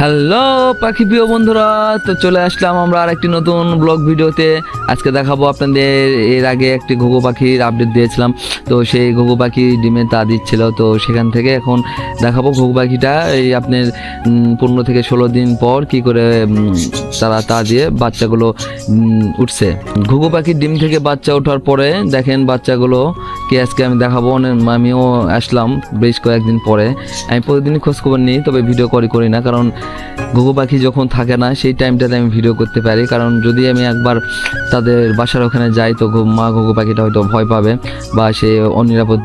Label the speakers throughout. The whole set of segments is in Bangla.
Speaker 1: হ্যালো পাখি প্রিয় বন্ধুরা, তো চলে আসলাম আমরা আর একটি নতুন ব্লগ ভিডিওতে। আজকে দেখাবো আপনাদের, এর আগে একটি ঘুঘু পাখির আপডেট দিয়েছিলাম। তো সেই ঘুঘু পাখি ডিমে তা দিচ্ছিল, তো সেখান থেকে এখন দেখাবো ঘুঘু পাখিটা, এই আপনার পনেরো থেকে ষোলো দিন পর কি করে তারা তা দিয়ে বাচ্চাগুলো উঠছে। ঘুঘু পাখির ডিম থেকে বাচ্চা ওঠার পরে দেখেন বাচ্চাগুলো কে আজকে আমি দেখাবো আমিও আসলাম বেশ কয়েকদিন পরে। আমি প্রতিদিনই খোঁজখবর নিই, তবে ভিডিও করি করি না, কারণ ঘুঘু পাখি যখন থাকে না, সেই টাইমটাতে আমি ভিডিও করতে পারি। কারণ যদি আমি একবার তাদের বাসার ওখানে যাই, তো মা ঘুঘু পাখিটা হয়তো ভয় পাবে বা সে অনিরাপদ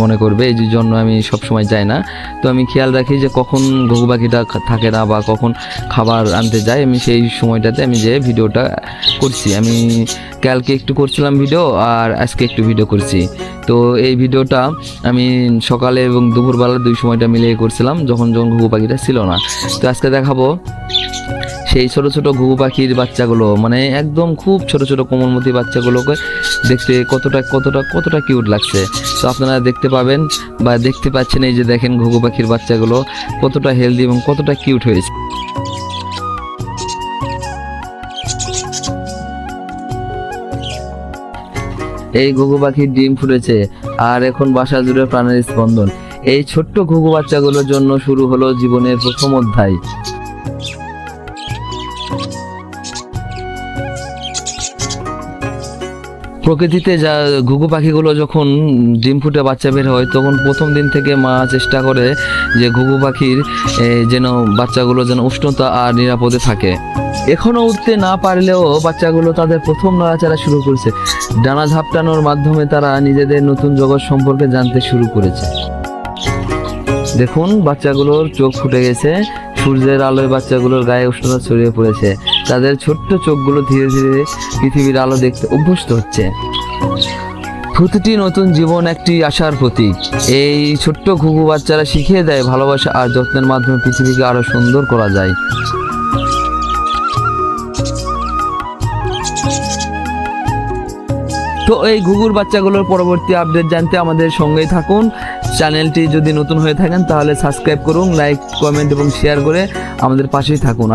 Speaker 1: মনে করবে। এই জন্য আমি সবসময় যাই না। তো আমি খেয়াল রাখি যে কখন ঘুঘু পাখিটা থাকে না বা কখন খাবার আনতে যায়, আমি সেই সময়টাতে আমি যে ভিডিওটা করছি। আমি কালকে একটু করছিলাম ভিডিও আর আজকে একটু ভিডিও করছি। তো এই ভিডিওটা আমি সকালে এবং দুপুরবেলা দুই সময়টা মিলিয়ে করছিলাম, যখন যখন ঘুঘু পাখিটা ছিল না। তো আজকে দেখাবো সেই ছোট ছোট ঘুঘু পাখির বাচ্চাগুলো মানে একদম খুব ছোট ছোট কোমলমতি বাচ্চাগুলোকে দেখতে কতটা কতটা কতটা কিউট লাগছে। তো আপনারা দেখতে পাবেন বা দেখতে পাচ্ছেন এই যে দেখেন ঘুঘু পাখির বাচ্চাগুলো কতটা হেলদি এবং কতটা কিউট হয়েছে। এই ঘুঘু পাখির ডিম ফুটেছে আর এখন বাসা জুড়ে প্রাণের স্পন্দন। এই ছোট্ট ঘুঘু বাচ্চাগুলোর জন্য শুরু হলো জীবনের প্রথম অধ্যায়। প্রকৃতিতে যা ঘুঘু পাখিগুলো যখন ডিম ফুটে বাচ্চা বের হয়, তখন প্রথম দিন থেকে মা চেষ্টা করে যে ঘুঘু পাখির যেন বাচ্চাগুলো যেন উষ্ণতা আর নিরাপদে থাকে। এখনও উঠতে না পারলেও বাচ্চাগুলো তাদের প্রথম নড়াচড়া শুরু করেছে। ডানা ঝাপটানোর মাধ্যমে তারা নিজেদের নতুন জগৎ সম্পর্কে জানতে শুরু করেছে। দেখুন, বাচ্চাগুলোর চোখ ফুটে গেছে। সূর্যের আলোয় বাচ্চাগুলোর গায়ে উষ্ণতা ছড়িয়ে পড়েছে। তাদের ছোট্ট চোখগুলো ধীরে ধীরে পৃথিবীর আলো দেখতে অভ্যস্ত হচ্ছে। প্রতিটি নতুন জীবন একটি আশার প্রতীক। এই ছোট্ট ঘুঘু বাচ্চারা শিখিয়ে দেয় ভালোবাসা আর যত্নের মাধ্যমে পৃথিবীকে আরও সুন্দর করা যায়। তো এই ঘুঘুর বাচ্চাগুলোর পরবর্তী আপডেট জানতে আমাদের সঙ্গেই থাকুন। চ্যানেলটি যদি নতুন হয়ে থাকেন, তাহলে সাবস্ক্রাইব করুন লাইক কমেন্ট এবং শেয়ার করে আমাদের পাশেই থাকুন।